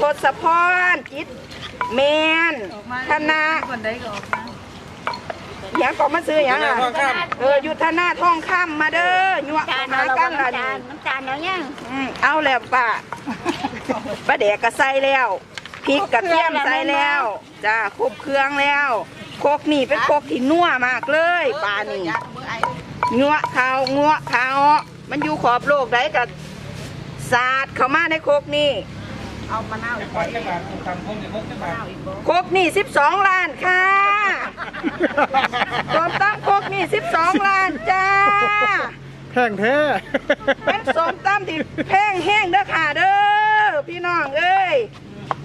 ทศพรจิตแมนธนาคนใดก็ออกมาหยังก็มาซื้อหยังอะธนาทองคเออยุทธนาทองคำมาเด้อยั่วจานมาเอากันละล่ะจานี่นน้ำจานเอายังอืมเอาแล้วป้าป้าแดกก็ใส่แล้วพริกกระเทียมใส่แล้วจ้าครบเครื่องแล้วโคกนี่เป็นโคกที่นัวมากเลยปลานี่งัวเขางัวเขามันอยู่ขอบโลกได้กับสาดเข้ามาในโคกนี่ เอามะนาวอีกำปัดจังหวัดทำพุ่มในพวกจังหวัดโคกนี่สิบสองล้านค่ะรวมตั้งโคกนี่สิบสองล้านจ้า แพงแท้ เป็นสมตั้มที่แพงแห้งเด้อค่ะเด้อพี่น้องเอ้ย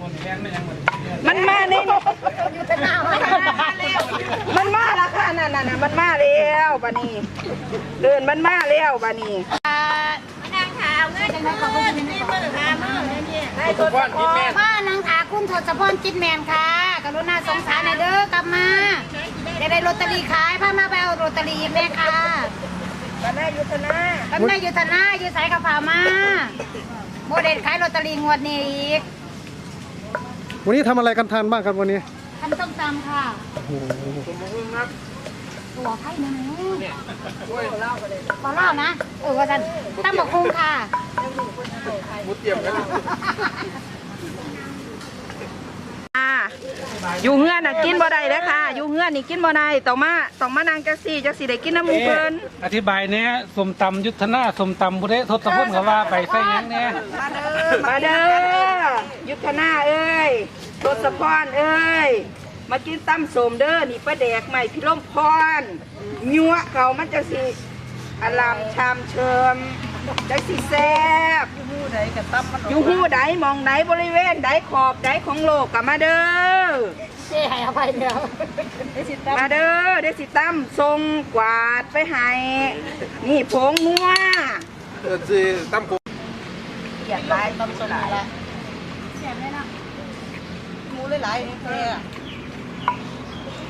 คนที่แม่นไม่ยังหมดมันมาในอยู่แต่หน้าไม่มันมาและค่ะนั่นน่ะมันมาแล้วบานี้ เดินมันมาแล้วบานี้น พ่อนางขาคุณทศพรจิตแมนค่ะ กรุณาสงสารหน่อยเด้อกลับมาจะได้ลอตเตอรี่ขายพามาไปเอาลอตเตอรี่แม่ค่ะกันได้ยุทธนากำลังอยู่ธนาอยู่สายกระเพามาโมเดลขายลอตเตอรี่งวดนี้อีก วันนี้ทำอะไรกันทานบ้างครับวันนี้ทำส้มตำค่ะโอ้โห ตัวไข่นะหนูปลาเล่านะ เออว่าสันตั้มบอกคุงค่ะมุดเตรียมกันอ่าอยู่เฮือนน่ะกินบ่ได้เด้อค่ะ อยู่เฮือนนี่กินบ่ได้ต้องมาต้องมานั่งจักซี่จักสิได้กินน้ำหมูเพิ่นอธิบายเนี่ยสมตำยุทธนาสมตำบุเรทศพลก็ว่าไปใส่หยังเนี่ยมาเด้อยุทธนาเอ้ยทศพรเอ้ย มากินตั้มสมเด้อนี่ป้าแดกใหม่พี่ล่มพรยัวเขามันจะสิอลามชามเชิมจังสิแซ่บผู้ใดก็ตั้มมันอยู่หูใดมองไหนบริเวณใดขอบใดของโลกกับมาเด้อเจ๊ให้อภัยเดียวมาเด้อเดี๋ยวสิตั้มทรงกวาดไปให้นี่ผงนัวเออสิตั้มผมเขียนลายต้มส้มละเขียนเลยนะหมูหลายๆนี่เนี่ยก็บอกเขาถามว่าจะแมนโมเมนต์มันว่ะมันบอกว่าสั่งจะแมนโมเมนต์โมเมนต์แล้วโมอยู่คุยก็บอกว่าลักษณะเขาบอกว่าตั้งไปก่อนแมนโมเมนต์เออไม่ยังไงเขาไม่คนไหนคุยแล้วเออเขาบอกว่าแมนโมเมนต์ไปเบิ่งเป็นหยังก็ได้เป็นหยั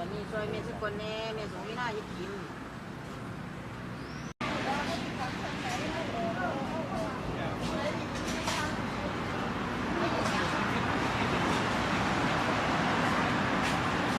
อนนี้ช่วยเมสกคนแน่เมสุวินายิบกิน